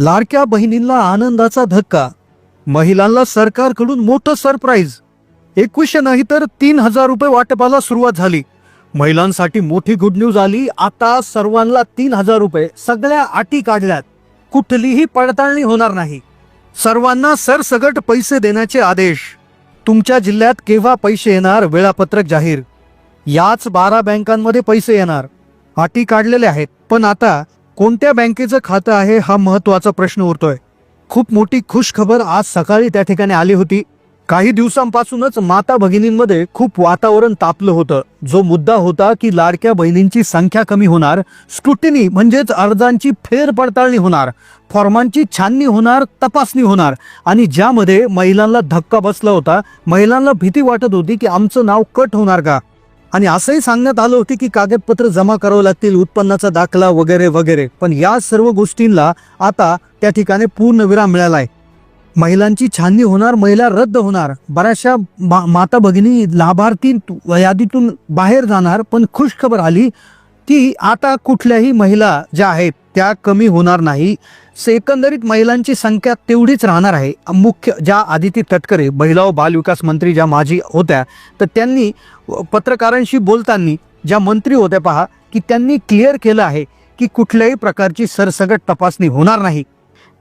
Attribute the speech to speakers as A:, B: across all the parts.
A: लाडक्या बहिणींना आनंदाचा धक्का. महिलांना सरकारकडून मोठं सरप्राईज. एकवीसशे नाही तर तीन हजार रुपये वाटपाला सुरुवात झाली. महिलांसाठी मोठी गुड न्यूज आली. आता सर्वांना तीन हजार रुपये. सगळ्या अटी काढल्यात. कुठलीही पडताळणी होणार नाही. सर्वांना सरसगट पैसे देण्याचे आदेश. तुमच्या जिल्ह्यात केव्हा पैसे येणार? वेळापत्रक जाहीर. याच बारा बँकांमध्ये पैसे येणार. अटी काढलेल्या आहेत. पण आता कोणत्या बँकेचं खातं आहे हा महत्त्वाचा प्रश्न उरतोय? खूप मोठी खुश खबर आज सकाळी त्या ठिकाणी आली होती. काही दिवसांपासूनच माता भगिनींमध्ये खूप वातावरण तापलं होतं. जो मुद्दा होता की लाडक्या बहिणींची संख्या कमी होणार स्क्रुटिनी म्हणजेच अर्जांची फेरपडताळणी होणार फॉर्मांची छाननी होणार तपासणी होणार. आणि ज्यामध्ये महिलांना धक्का बसला होता महिलांना भीती वाटत होती की आमचं नाव कट होणार का? आणि असंही सांगण्यात आलं होतं की कागदपत्र जमा करावं लागतील उत्पन्नाचा दाखला वगैरे वगैरे. पण या सर्व गोष्टींना आता त्या ठिकाणी पूर्ण विराम मिळाला आहे. महिलांची छाननी होणार महिला रद्द होणार. बऱ्याचशा मा माता भगिनी लाभार्थी यादीतून बाहेर जाणार पण खुश खबर आली की आता कुठल्याही महिला ज्या आहेत त्या कमी होणार नाही. सेकंदरीत महिलांची संख्या तेवढीच राहणार आहे. मुख्य ज्या आदिती तटकरे महिला व बालविकास मंत्री ज्या माजी होत्या तर त्यांनी पत्रकारांशी बोलताना ज्या मंत्री होत्या पहा की त्यांनी क्लिअर केलं आहे की कुठल्याही प्रकारची सरसगट तपासणी होणार नाही.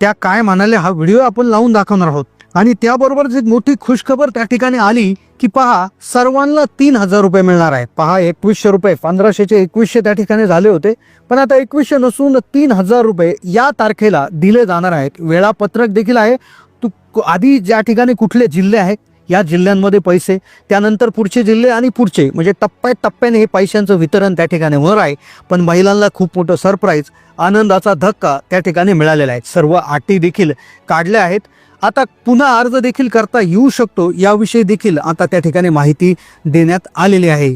A: त्या काय म्हणाल्या हा व्हिडिओ आपण लावून दाखवणार आहोत. आणि त्याबरोबर जी मोठी खुशखबर त्या ठिकाणी आली की पहा सर्वांना तीन हजार रुपये मिळणार आहेत. पहा एकवीसशे रुपये पंधराशेचे एकवीसशे त्या ठिकाणी झाले होते. पण आता एकवीसशे नसून तीन हजार रुपये या तारखेला दिले जाणार आहेत. वेळापत्रक देखील आहे. तू आधी ज्या ठिकाणी कुठले जिल्हे आहेत या जिल्ह्यांमध्ये पैसे त्यानंतर पुढचे जिल्हे आणि पुढचे. म्हणजे टप्प्याटप्प्याने हे पैशांचं वितरण त्या ठिकाणी होणार आहे. पण महिलांना खूप मोठं सरप्राईज आनंदाचा धक्का त्या ठिकाणी मिळालेला आहे. सर्व अटी देखील काढल्या आहेत. आता पुन्हा अर्ज देखील करता येऊ शकतो याविषयी देखील आता त्या ठिकाणी माहिती देण्यात आलेली आहे.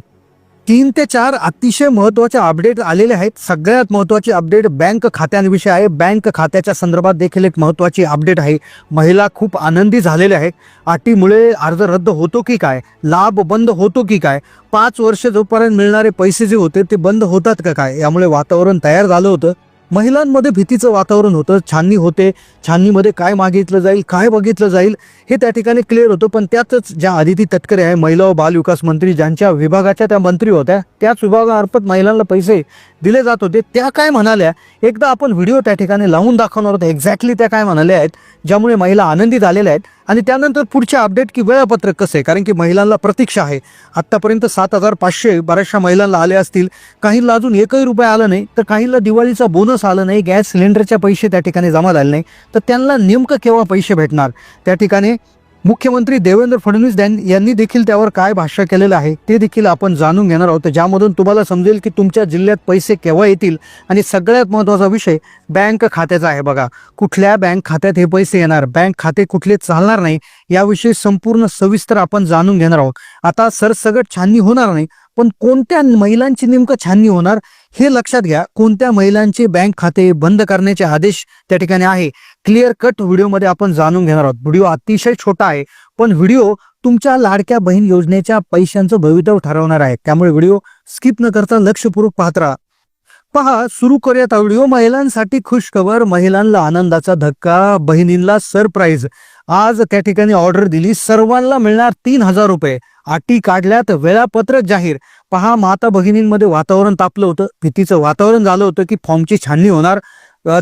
A: तीन ते चार अतिशय महत्त्वाचे अपडेट आलेले आहेत. सगळ्यात महत्त्वाचे अपडेट बँक खात्यांविषयी आहे. बँक खात्याच्या संदर्भात देखील एक महत्वाची अपडेट आहे. महिला खूप आनंदी झालेल्या आहेत. अटीमुळे अर्ज रद्द होतो की काय? लाभ बंद होतो की काय? पाच वर्ष जोपर्यंत मिळणारे पैसे जे होते ते बंद होतात का काय? यामुळे वातावरण तयार झालं होतं. महिलांमध्ये भीतीचं वातावरण होतं. छाननी होते. छाननीमध्ये काय मागितलं जाईल काय बघितलं जाईल हे त्या ठिकाणी क्लिअर होतं. पण त्यातच ज्या आदिती तटकरे आहे महिला व बाल विकास मंत्री ज्यांच्या विभागाच्या त्या मंत्री होत्या त्याच विभागामार्फत महिलांना पैसे दिले जात होते. त्या काय म्हणाल्या? एकदा आपण व्हिडिओ त्या ठिकाणी लावून दाखवणार होतो. एक्झॅक्टली त्या काय म्हणाल्या आहेत? ज्यामुळे महिला आनंदी झालेल्या आहेत. आणि त्यानंतर पुढचे अपडेट की वेळापत्रक कसं आहे? कारण की महिलांना प्रतीक्षा आहे. आत्तापर्यंत सात हजार पाचशे बऱ्याचशा महिलांना आले असतील. काहींना अजून एकही रुपये आलं नाही. तर काहींना दिवाळीचा बोनस आला नाही. गॅस सिलेंडरचे पैसे त्या ठिकाणी जमा झाले नाही. तर त्यांना नेमकं केव्हा पैसे भेटणार? त्या ठिकाणी मुख्यमंत्री देवेंद्र फडणवीस यांनी देखील त्यावर काय भाष्य केलेलं आहे ते देखील आपण जाणून घेणार आहोत. ज्यामधून तुम्हाला समजेल की तुमच्या जिल्ह्यात पैसे केव्हा येतील आणि सगळ्यात महत्त्वाचा विषय बँक खात्याचा आहे बघा. कुठल्या बँक खात्यात हे पैसे येणार? बँक खाते कुठले चालणार नाही? याविषयी संपूर्ण सविस्तर आपण जाणून घेणार आहोत. आता सरसगट छाननी होणार नाही पण कोणत्या महिलांची नेमकं छाननी होणार हे लक्षात घ्या. कोणत्या महिलांचे बँक खाते बंद करण्याचे आदेश त्या ठिकाणी आहे? क्लिअर कट व्हिडिओमध्ये आपण जाणून घेणार आहोत. व्हिडिओ अतिशय छोटा आहे पण व्हिडिओ तुमच्या लाडक्या बहीण योजनेच्या पैशांचं भवितव्य ठरवणार आहे. त्यामुळे व्हिडिओ स्किप न करता लक्षपूर्वक पाहत राहा. पहा सुरू करूयात व्हिडिओ. महिलांसाठी खुश खबर महिलांना आनंदाचा धक्का बहिणींना सरप्राईज. आज त्या ठिकाणी ऑर्डर दिली. सर्वांना मिळणार तीन हजार रुपये. अटी काढल्यात वेळापत्रक जाहीर. पहा माता भगिनींमध्ये वातावरण तापलं होतं. भीतीचं वातावरण झालं होतं की फॉर्मची छाननी होणार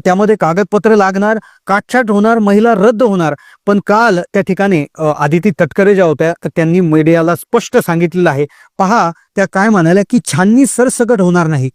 A: त्यामध्ये कागदपत्र लागणार काटछाट होणार महिला रद्द होणार. पण काल त्या ठिकाणी आदिती तटकरे ज्या होत्या तर त्यांनी मीडियाला स्पष्ट सांगितलेलं आहे. पहा त्या काय म्हणाल्या की छाननी सरसकट होणार नाही.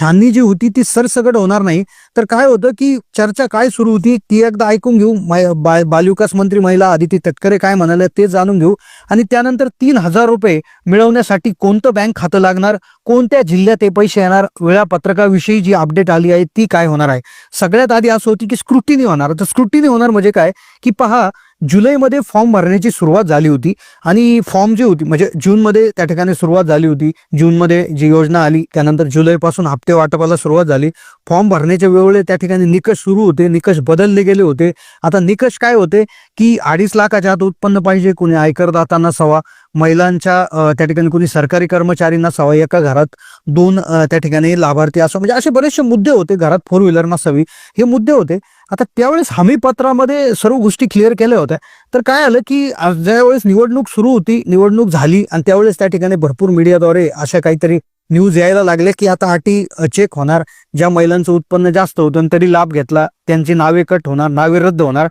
A: छाननी जी होती ती सरसगट होणार नाही. तर काय होतं की चर्चा काय सुरू होती ती एकदा ऐकून घेऊ. बा- बालविकास मंत्री महिला आदिती तटकरे काय म्हणाले ते जाणून घेऊ. आणि त्यानंतर तीन हजार रुपये मिळवण्यासाठी कोणतं बँक खातं लागणार कोणत्या जिल्ह्यात हे पैसे येणार वेळापत्रकाविषयी जी अपडेट आली आहे ती काय होणार आहे? सगळ्यात आधी असं होती की स्क्रुटिनी होणार. तर स्क्रुटिनी होणार म्हणजे काय? की पहा जुलैमध्ये फॉर्म भरण्याची सुरुवात झाली होती आणि फॉर्म जी होती म्हणजे जूनमध्ये त्या ठिकाणी सुरुवात झाली होती. जूनमध्ये जी योजना आली त्यानंतर जुलैपासून हप्ते वाटपाला सुरुवात झाली. फॉर्म भरण्याच्या वेळेला त्या ठिकाणी निकष सुरू होते निकष बदलले गेले होते. आता निकष काय होते की अडीच लाखाच्या आत उत्पन्न पाहिजे कुणी आयकरदाता नसावा महिलांच्या त्या ठिकाणी कुणी सरकारी कर्मचारी नसावा एका घरात दोन त्या ठिकाणी लाभार्थी असो म्हणजे असे बरेचसे मुद्दे होते घरात फोर व्हीलर नसावी हे मुद्दे होते. आता त्यावेळेस हमीपत्रामध्ये सर्व गोष्टी क्लिअर केल्या होत्या. तर काय आलं की ज्यावेळेस निवडणूक सुरू होती निवडणूक झाली आणि त्यावेळेस त्या ठिकाणी भरपूर मीडियाद्वारे अशा काहीतरी न्यूज यायला लागले की आता अटी चेक होणार. ज्या महिलांचं उत्पन्न जास्त होतं आणि तरी लाभ घेतला त्यांची नावे कट होणार नावे रद्द होणार.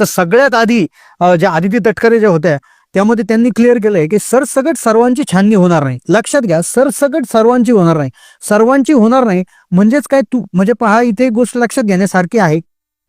A: तर सगळ्यात आधी ज्या आदिती तटकरे ज्या होत्या त्यामध्ये त्यांनी क्लिअर केलंय की सरसकट सर्वांची छाननी होणार नाही. लक्षात घ्या सरसकट सर्वांची होणार नाही. सर्वांची होणार नाही म्हणजेच काय तू म्हणजे पहा इथे गोष्ट लक्षात घेण्यासारखी आहे.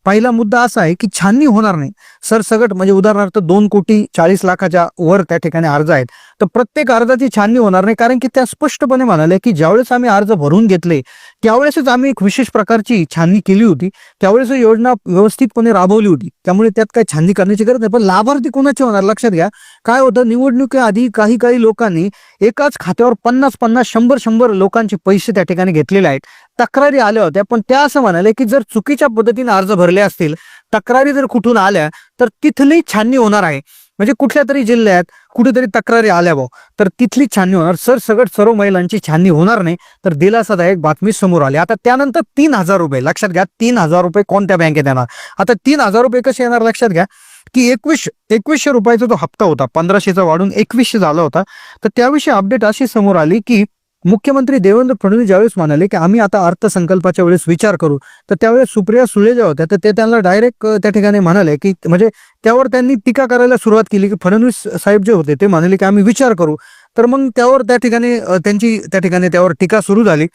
A: पहिला मुद्दा असा आहे की छाननी होणार नाही. सरसगट म्हणजे उदाहरणार्थ दोन कोटी चाळीस लाखाच्या वर त्या ठिकाणी अर्ज आहेत. तर प्रत्येक अर्जाची छाननी होणार नाही. कारण की त्या स्पष्टपणे म्हणाल्या की ज्यावेळेस आम्ही अर्ज भरून घेतले त्यावेळेसच आम्ही एक विशेष प्रकारची छाननी केली होती. त्यावेळेस ही योजना व्यवस्थितपणे राबवली होती. त्यामुळे त्यात काही छाननी करण्याची गरज नाही. पण लाभार्थी कोणाची होणार? लक्षात घ्या. काय होतं? निवडणुकीआधी काही काही लोकांनी एकाच खात्यावर पन्नास पन्नास शंभर शंभर लोकांचे पैसे त्या ठिकाणी घेतलेले आहेत. तक्रारी आल्या होत्या. पण त्या असं म्हणाले की जर चुकीच्या पद्धतीने अर्ज भरले असतील तक्रारी जर कुठून आल्या तर तिथली छाननी होणार आहे. म्हणजे कुठल्या तरी जिल्ह्यात कुठेतरी तक्रारी आल्या भाऊ तर तिथली छाननी होणार. सर सगळं सर्व महिलांची छाननी होणार नाही. तर दिलासादायक बातमी समोर आली. आता त्यानंतर तीन हजार रुपये. लक्षात घ्या तीन हजार रुपये कोणत्या बँकेत येणार? आता तीन हजार रुपये कसे येणार लक्षात घ्या? की एकवीस एकवीसशे रुपयाचा जो हप्ता होता पंधराशेचा वाढून एकवीसशे झाला होता. तर त्याविषयी अपडेट अशी समोर आली की मुख्यमंत्री देवेंद्र फडणवीस ज्यावेळेस म्हणाले की आम्ही आता अर्थसंकल्पाच्या वेळेस विचार करू तर त्यावेळेस सुप्रिया सुळे ज्या होत्या तर ते त्यांना डायरेक्ट त्या ठिकाणी म्हणाले की म्हणजे त्यावर त्यांनी टीका करायला सुरुवात केली की फडणवीस साहेब जे होते ते म्हणाले की आम्ही विचार करू. तर मग त्यावर त्या ठिकाणी त्यांची त्या ठिकाणी त्यावर टीका सुरू झाली.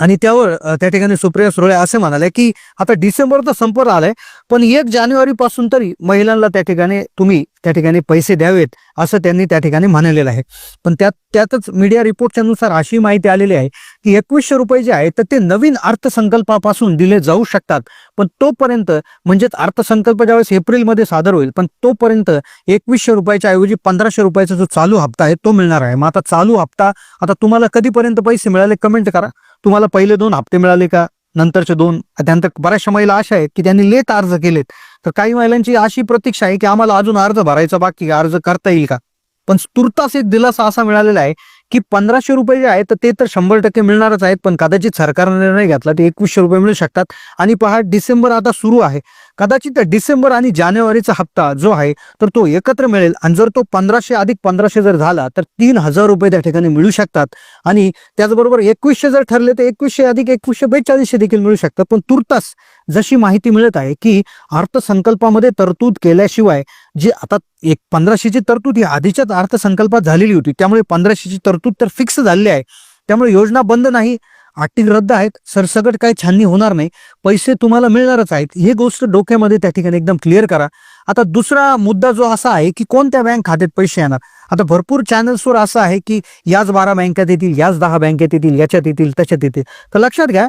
A: आणि त्यावर त्या ठिकाणी सुप्रिया सुरळे असे म्हणाले की आता डिसेंबर तर संपत आलाय पण एक जानेवारी पासून तरी महिलांना त्या ठिकाणी तुम्ही त्या ठिकाणी पैसे द्यावेत असं त्यांनी त्या ठिकाणी म्हणलेलं आहे. पण त्यात त्यातच मीडिया रिपोर्टच्या नुसार अशी माहिती आलेली आहे की एकवीसशे रुपये जे आहे तर ते नवीन अर्थसंकल्पापासून दिले जाऊ शकतात. पण तोपर्यंत म्हणजेच अर्थसंकल्प ज्यावेळेस एप्रिलमध्ये सादर होईल पण तोपर्यंत एकवीसशे रुपयाच्या ऐवजी पंधराशे रुपयाचा जो चालू हप्ता आहे तो मिळणार आहे. मग आता चालू हप्ता आता तुम्हाला कधीपर्यंत पैसे मिळाले कमेंट करा. तुम्हाला पहिले दोन हप्ते मिळाले का? नंतरचे दोन. त्यानंतर बऱ्याचशा महिला अशा आहेत की त्यांनी लेट अर्ज केलेत. तर काही महिलांची अशी प्रतीक्षा आहे की आम्हाला अजून अर्ज भरायचा बाकी अर्ज करता येईल का? पण तुर्तास एक दिलासा असा मिळालेला आहे की पंधराशे रुपये जे आहेत तर ते तर शंभर टक्के मिळणारच आहेत पण कदाचित सरकारने निर्णय घेतला ते एकवीसशे रुपये मिळू शकतात. आणि पहा डिसेंबर आता सुरू आहे. कदाचित डिसेंबर आणि जानेवारीचा हप्ता जो आहे तर तो एकत्र मिळेल. आणि जर तो पंधराशे अधिक पंधराशे जर झाला तर तीन हजार रुपये त्या ठिकाणी मिळू शकतात. आणि त्याचबरोबर एकवीसशे जर ठरले तर एकवीसशे अधिक एकवीसशे बेचाळीसशे देखील मिळू शकतात. पण तुर्तास जशी माहिती मिळत आहे की अर्थसंकल्पामध्ये तरतूद केल्याशिवाय जी आता एक पंधराशेची तरतूद ही आधीच्याच अर्थसंकल्पात झालेली होती त्यामुळे पंधराशेची तरतूद तर फिक्स झालेली आहे. त्यामुळे योजना बंद नाही. अटी रद्द आहेत सरसकट काही छाननी होणार नाही पैसे तुम्हाला मिळणारच आहेत. ही गोष्ट डोक्यामध्ये त्या ठिकाणी एकदम क्लिअर करा. आता दुसरा मुद्दा जो असा आहे की कोणत्या बँक खात्यात पैसे येणार? आता भरपूर चॅनल्सवर असं आहे की याच बारा बँकेत येतील याच दहा बँकेत येतील याच्यात येतील त्याच्यात येतील. तर लक्षात घ्या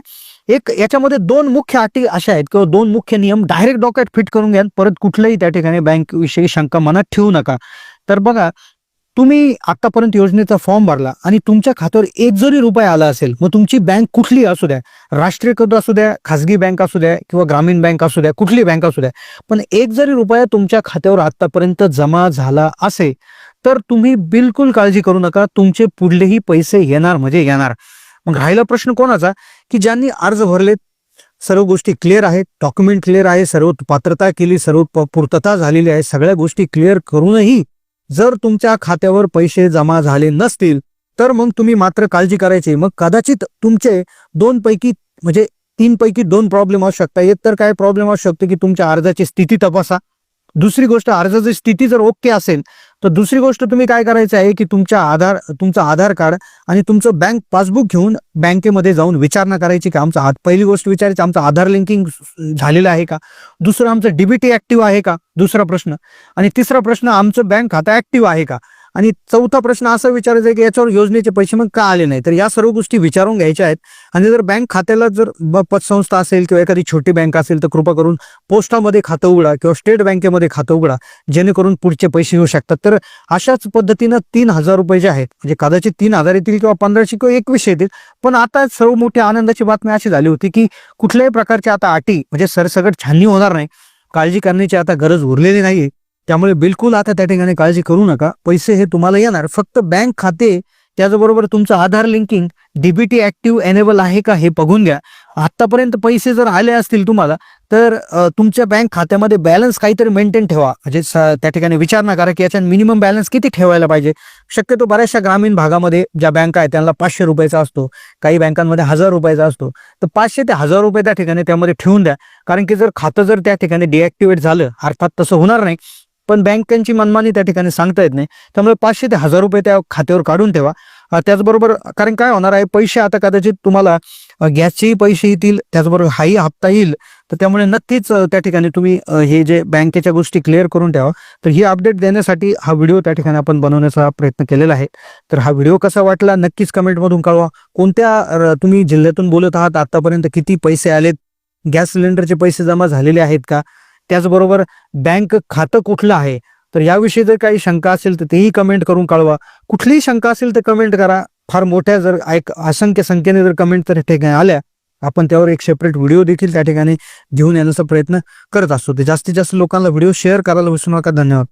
A: एक याच्यामध्ये दोन मुख्य अटी अशा आहेत किंवा दोन मुख्य नियम डायरेक्ट डोक्यात फिट करून घ्या परत कुठल्याही त्या ठिकाणी बँक विषयी शंका मनात ठेवू नका. तर बघा तुम्ही आतापर्यंत योजनेचा फॉर्म भरला आणि तुमच्या खात्यावर एक जरी रुपये आला असेल मग तुमची बँक कुठली असू द्या राष्ट्रीयकृत असू द्या खासगी बँक असू द्या किंवा ग्रामीण बँक असू द्या कुठली बँक असू द्या पण एक जरी रुपया तुमच्या खात्यावर आतापर्यंत जमा झाला असेल तर तुम्ही बिलकुल काळजी करू नका तुमचे पुढलेही पैसे येणार म्हणजे येणार. मग राहिला प्रश्न कोणाचा? की ज्यांनी अर्ज भरलेत सर्व गोष्टी क्लिअर आहेत डॉक्युमेंट क्लिअर आहे सर्व पात्रता केली सर्व प- पूर्तता झालेली आहे सगळ्या गोष्टी क्लिअर करूनही जर तुमच्या खात्यावर पैसे जमा झाले नसतील तर मग तुम्ही मात्र काळजी करायची. मग कदाचित तुमचे दोन पैकी म्हणजे तीन पैकी दोन प्रॉब्लेम असू शकता एक तर काय प्रॉब्लेम असू शकतो की तुमच्या अर्जाची स्थिती तपासा. दुसरी गोष्ट अर्जाची स्थिती जर ओके असेल तर दुसरी गोष्ट तुम्ही काय करायचं आहे की तुमच्या आधार तुमचं आधार कार्ड आणि तुमचं बँक पासबुक घेऊन बँकेमध्ये जाऊन विचारणा करायची का? आमचं पहिली गोष्ट विचारायची आमचं आधार लिंकिंग झालेलं आहे का? दुसरं आमचं डीबीटी ऍक्टिव्ह आहे का? दुसरा प्रश्न. आणि तिसरा प्रश्न आमचं बँक खातं ऍक्टिव्ह आहे का? आणि चौथा प्रश्न असा विचारायचा आहे की याच्यावर योजनेचे पैसे मग का आले नाही? तर या सर्व गोष्टी विचारून घ्यायच्या आहेत. आणि जर बँक खात्याला जर पतसंस्था असेल किंवा एखादी छोटी बँक असेल तर कृपा करून पोस्टामध्ये खातं उघडा किंवा स्टेट बँकेमध्ये खातं उघडा जेणेकरून पुढचे पैसे येऊ शकतात. तर अशाच पद्धतीनं तीन हजार रुपये जे आहेत म्हणजे कदाचित तीन हजार येतील किंवा पंधराशे किंवा एकवीसशे येतील. पण आता सर्व मोठी आनंदाची बातमी अशी झाली होती की कुठल्याही प्रकारच्या आता अटी म्हणजे सरसकट छाननी होणार नाही. काळजी करण्याची आता गरज उरलेली नाही त्यामुळे बिलकुल आता त्या ठिकाणी काळजी करू नका. पैसे हे तुम्हाला येणार. फक्त बँक खाते त्याचबरोबर तुमचं Aadhaar linking DBT active enable आहे का हे बघून घ्या. आतापर्यंत पैसे जर आले असतील तुम्हाला तर तुमच्या बँक खात्यामध्ये बॅलन्स काहीतरी मेंटेन ठेवा. म्हणजे स- त्या ठिकाणी विचार करा की याच्यात मिनिमम बॅलन्स किती ठेवायला पाहिजे? शक्यतो बऱ्याचशा ग्रामीण भागामध्ये ज्या बँका आहेत त्यांना पाचशे रुपयाचा असतो. काही बँकांमध्ये हजार रुपयाचा असतो. तर पाचशे ते हजार रुपये त्या ठिकाणी त्यामध्ये ठेवून द्या. कारण की जर खातं जर त्या ठिकाणी डिॲक्टिवेट झालं अर्थात तसं होणार नाही पण बँकांची मनमानी त्या ठिकाणी सांगता येत नाही. त्यामुळे पाचशे ते हजार रुपये त्या खात्यावर काढून ठेवा. त्याचबरोबर कारण काय होणार आहे पैसे आता कदाचित तुम्हाला गॅसचेही पैसे येतील त्याचबरोबर हाही हप्ता येईल. तर त्यामुळे नक्कीच त्या ठिकाणी तुम्ही हे जे बँकेच्या गोष्टी क्लिअर करून ठेवा. तर ही अपडेट देण्यासाठी हा व्हिडिओ त्या ठिकाणी आपण बनवण्याचा प्रयत्न केलेला आहे. तर हा व्हिडिओ कसा वाटला नक्कीच कमेंटमधून कळवा. कोणत्या तुम्ही जिल्ह्यातून बोलत आहात आतापर्यंत किती पैसे आलेत? गॅस सिलेंडरचे पैसे जमा झालेले आहेत का? त्याचबरोबर बँक खातं कुठलं आहे? तर याविषयी जर काही शंका असेल तर तेही कमेंट करून कळवा. कुठलीही शंका असेल तर कमेंट करा. फार मोठ्या जर एक असंख्य संख्येने जर कमेंट तर ठिकाणी आल्या आपण त्यावर एक सेपरेट व्हिडिओ देखील त्या ठिकाणी घेऊन येण्याचा प्रयत्न करत असतो. ते जास्तीत जास्त लोकांना व्हिडिओ शेअर करायला विसरू नका. धन्यवाद.